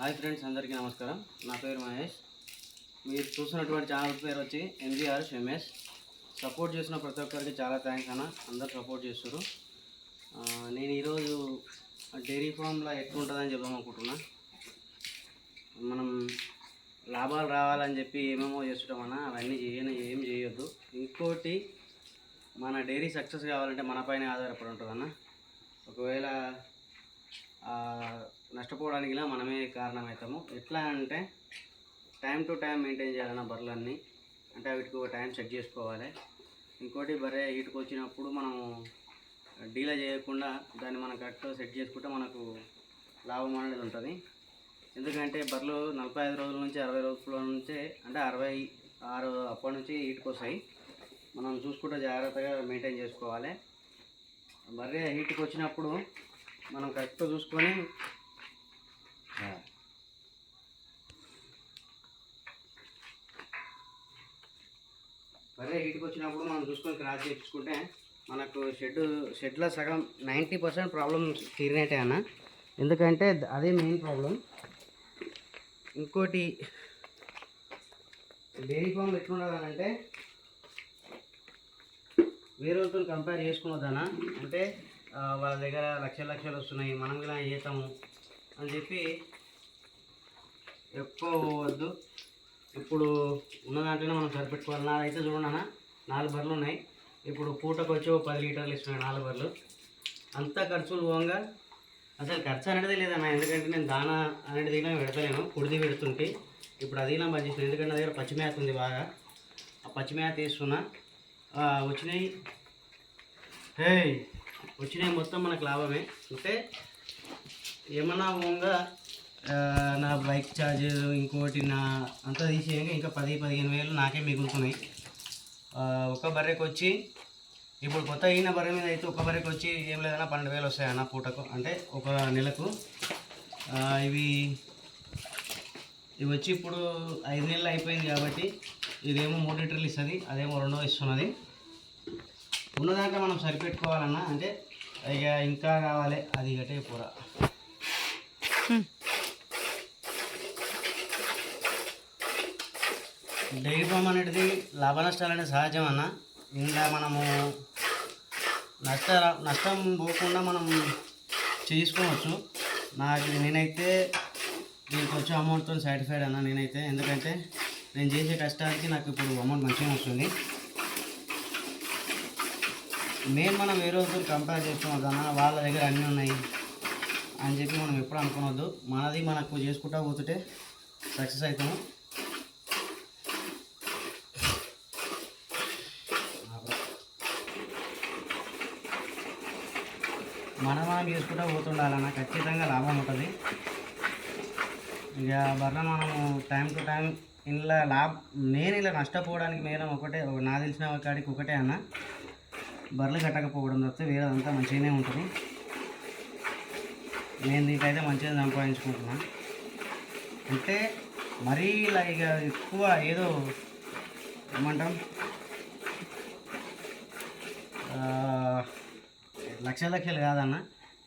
Hi friends అందరికీ నమస్కారం. నా పేరు మహేష్. మీరు చూసినటువంటి ఛానల్ పేరు వచ్చి ఎంజీఆర్ షమేష్ సపోర్ట్ చేసిన ప్రతి ఒక్కరికి చాలా థ్యాంక్స్ అన్న. అందరు సపోర్ట్ చేస్తారు నేను ఈరోజు డైరీ ఫామ్లో ఎక్కువ ఉంటుందని చెప్దాం అనుకుంటున్నా. మనం లాభాలు రావాలని చెప్పి ఏమేమో చేస్తుంటామన్నా అవన్నీ చేయని ఏం చేయొద్దు. ఇంకోటి మన డైరీ సక్సెస్ కావాలంటే మన పైన ఆధారపడి ఉంటుందన్న. ఒకవేళ నష్టపోవడానికి మనమే కారణమవుతాము. ఎట్లా అంటే టైం టు టైం మెయింటైన్ చేయాలన్న బర్రెలన్నీ. అంటే వీటికి ఒక టైం సెట్ చేసుకోవాలి. ఇంకోటి బర్రె వీటికి వచ్చినప్పుడు మనము డీలే చేయకుండా దాన్ని మనం కరెక్ట్ సెట్ చేసుకుంటే మనకు లాభం అనేది ఉంటుంది. ఎందుకంటే బర్రెలు నలభై ఐదు రోజుల నుంచి అరవై రోజుల నుంచే అంటే అరవై ఆరు అప్పటి నుంచి వీటికి వస్తాయి. మనం చూసుకుంటే జాగ్రత్తగా మెయింటైన్ చేసుకోవాలి. బర్రె హీట్కి వచ్చినప్పుడు మనం కరెక్ట్ చూసుకొని. బర్రె హీట్కి వచ్చినప్పుడు మనం చూసుకొని క్రాస్ చేయించుకుంటే మనకు షెడ్ షెడ్లో సగం నైంటీ పర్సెంట్ ప్రాబ్లమ్ తీరినట్టే అన్న. ఎందుకంటే అదే మెయిన్ ప్రాబ్లం ఇంకోటి డైరీ ఫామ్ ఎట్లుండాలంటే వేరే వాళ్ళతో కంపేర్ చేసుకున్నదనా అంటే వాళ్ళ దగ్గర లక్షల లక్షలు వస్తున్నాయి మనం ఇలా చేస్తాము అని చెప్పి ఎక్కువ పోవద్దు ఇప్పుడు ఉన్న దాంట్లోనే మనం సరిపెట్టుకోవాలి. నాదైతే చూడండి అన్న నాలుగు బర్రెలు ఉన్నాయి. ఇప్పుడు పూటకు వచ్చి ఒక పది లీటర్లు ఇస్తున్నాయి నాలుగు బర్రెలు. అంతా ఖర్చులు పోగా అసలు ఖర్చు అనేది లేదన్న ఎందుకంటే నేను దానా అనేది దిగినా పెడతలేను కుడిది పెడుతుంటే. ఇప్పుడు అది నా పనిచేస్తుంది ఎందుకంటే నా దగ్గర పచ్చిమేత ఉంది బాగా. ఆ పచ్చిమేత వేస్తున్నా. వచ్చినాయి. హే వచ్చినాయి మొత్తం మనకు లాభమే. అంటే ఏమన్నా ఓంగా నా బైక్ ఛార్జర్ ఇంకోటి నా అంతా తీసేయంగా ఇంకా పది పదిహేను వేలు నాకే మిగులుతున్నాయి. ఒక బర్రెకి వచ్చి ఇప్పుడు కొత్త అయిన బర్రె మీద అయితే ఒక బర్రెకి వచ్చి ఏం లేదన్నా పన్నెండు వేలు వస్తాయి అన్న పూటకు. అంటే ఒక నెలకు ఇవి ఇవి వచ్చి ఇప్పుడు ఐదు నెలలు అయిపోయింది కాబట్టి ఇదేమో మూడు లీటర్లు ఇస్తుంది అదేమో రెండో ఇస్తున్నది. ఉన్నదాకా మనం సరిపెట్టుకోవాలన్నా అంటే ఇక ఇంకా కావాలి. అది గటే కూర డైరీ ఫామ్ అనేది లాభ నష్టాలు అనేది సహజం అన్న. ఇంకా మనము నష్ట నష్టం పోకుండా మనం చేసుకోవచ్చు నాకు నేనైతే దీనికి వచ్చే అమౌంట్తో సాటిస్ఫైడ్ అన్న నేనైతే. ఎందుకంటే నేను చేసే కష్టానికి నాకు ఇప్పుడు అమౌంట్ మంచిగా వస్తుంది. మెయిన్ మనం వేరే రోజు కంపేర్ చేస్తున్నాం అన్న వాళ్ళ దగ్గర అన్నీ ఉన్నాయి అని చెప్పి మనం ఎప్పుడు అనుకోవద్దు మనది మనకు చేసుకుంటా పోతుంటే సక్సెస్ అవుతాము మనం మనం చేసుకుంటా పోతుండాలన్న ఖచ్చితంగా లాభం ఉంటుంది. ఇక బర్రె మనము టైం టు టైం ఇలా లాభ నేను ఇలా నష్టపోవడానికి మెయిన్ ఒకటే ఒక- నాకు తెలిసిన కాడికి ఒకటే అన్న. బర్రెలు కట్టకపోవడం తప్పితే వేరేదంతా మంచిగానే ఉంటుంది. నేను దీంట్లో మంచిగా సంపాదించుకుంటున్నా. అంటే మరీ లైక్ ఎక్కువ ఏదో ఏమంటాం? లక్ష లక్షలు కాదన్న.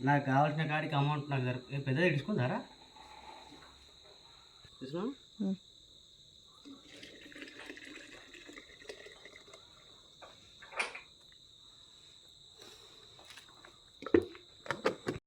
నాకు కావాల్సిన కాడికి అమౌంట్ నాకు జరుపు పెద్దది తీసుకుంటారా తీసుకున్నా